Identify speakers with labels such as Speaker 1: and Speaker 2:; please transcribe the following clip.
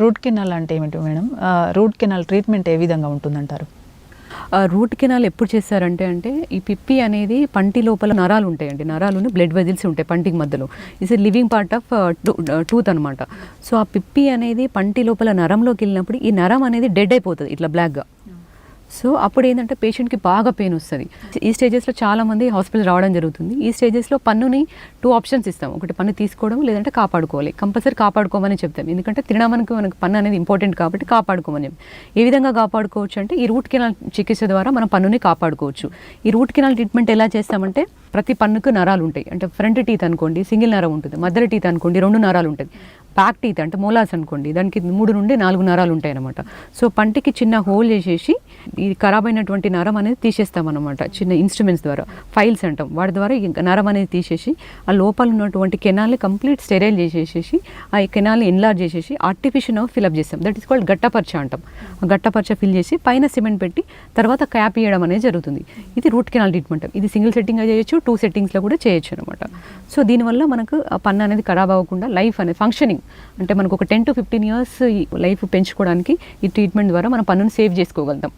Speaker 1: Route canal అంటే ఏమిటి madam? Root canal treatment ఏ విధంగా ఉంటుందంటారు?
Speaker 2: రూట్ కెనాల్ ఎప్పుడు చేస్తారంటే అంటే ఈ పిప్పి అనేది పంటి లోపల నరాలు ఉంటాయండి. నరాలు బ్లడ్ వెజిల్స్ ఉంటాయి పంటికి మధ్యలో. Is living part of tooth అనమాట సో ఆ పిప్పి అనేది పంటి లోపల నరంలోకి వెళ్ళినప్పుడు ఈ నరం అనేది డెడ్ అయిపోతుంది ఇట్లా బ్లాక్గా సో అప్పుడు ఏంటంటే పేషెంట్కి బాగా పెయిన్ వస్తుంది. ఈ స్టేజెస్లో చాలా మంది హాస్పిటల్ రావడం జరుగుతుంది. ఈ స్టేజెస్లో పన్నుని టూ ఆప్షన్స్ ఇస్తాం ఒకటి పన్ను తీసుకోవడం లేదంటే కాపాడుకోవాలి. కంపల్సరీ కాపాడుకోమని చెప్తాం. ఎందుకంటే తినడానికి మనకు పన్ను అనేది ఇంపార్టెంట్ కాబట్టి కాపాడుకోమని చెప్తాం. ఏ విధంగా కాపాడుకోవచ్చు అంటే ఈ రూట్ కెనాల్ చికిత్స ద్వారా మనం పన్నుని కాపాడుకోవచ్చు. ఈ రూట్ కెనాల్ ట్రీట్మెంట్ ఎలా చేస్తామంటే ప్రతి పన్నుకు నరాలు ఉంటాయి. అంటే ఫ్రంట్ టీత్ అనుకోండి సింగిల్ నరం ఉంటుంది. మధ్యలో టీత్ అనుకోండి రెండు నరాలు ఉంటుంది ప్యాక్ టీత్ అంటే మోలాస్ అనుకోండి దానికి మూడు నుండి నాలుగు నరాలు ఉంటాయి అనమాట సో పంటికి చిన్న హోల్ చేసేసి ఈ ఖరాబ్ అయినటువంటి నరం అనేది తీసేస్తాం అనమాట చిన్న ఇన్స్ట్రుమెంట్స్ ద్వారా ఫైల్స్ అంటాం. వాటి ద్వారా ఈ నరం అనేది తీసేసి ఆ లోపల ఉన్నటువంటి కెనాల్ని కంప్లీట్ స్టెరైల్ చేసేసి ఆ కెనాల్ని ఎన్లార్జ్ చేసేసి ఆర్టిఫిషియల్ ఫిల్అప్ చేస్తాం. దట్ ఈస్ కాల్డ్ గట్టపరచ అంటాం. గట్టపరచ ఫిల్ చేసి పైన సిమెంట్ పెట్టి తర్వాత క్యాప్ ఇవ్వడం అనేది జరుగుతుంది. ఇది రూట్ కెనాల్ ట్రీట్మెంట్ ఇది సింగిల్ సెట్టింగ్ చేయొచ్చు టూ సెట్టింగ్స్లో కూడా చేయొచ్చు అనమాట సో దీనివల్ల మనకు ఆ పన్ను అనేది ఖరాబ్ అవ్వకుండా లైఫ్ అనేది ఫంక్షనింగ్ అంటే మనకు ఒక ten to fifteen years life పెంచుకోవడానికి ఈ ట్రీట్మెంట్ ద్వారా మన పన్నును సేవ్ చేసుకోగలుగుతాం.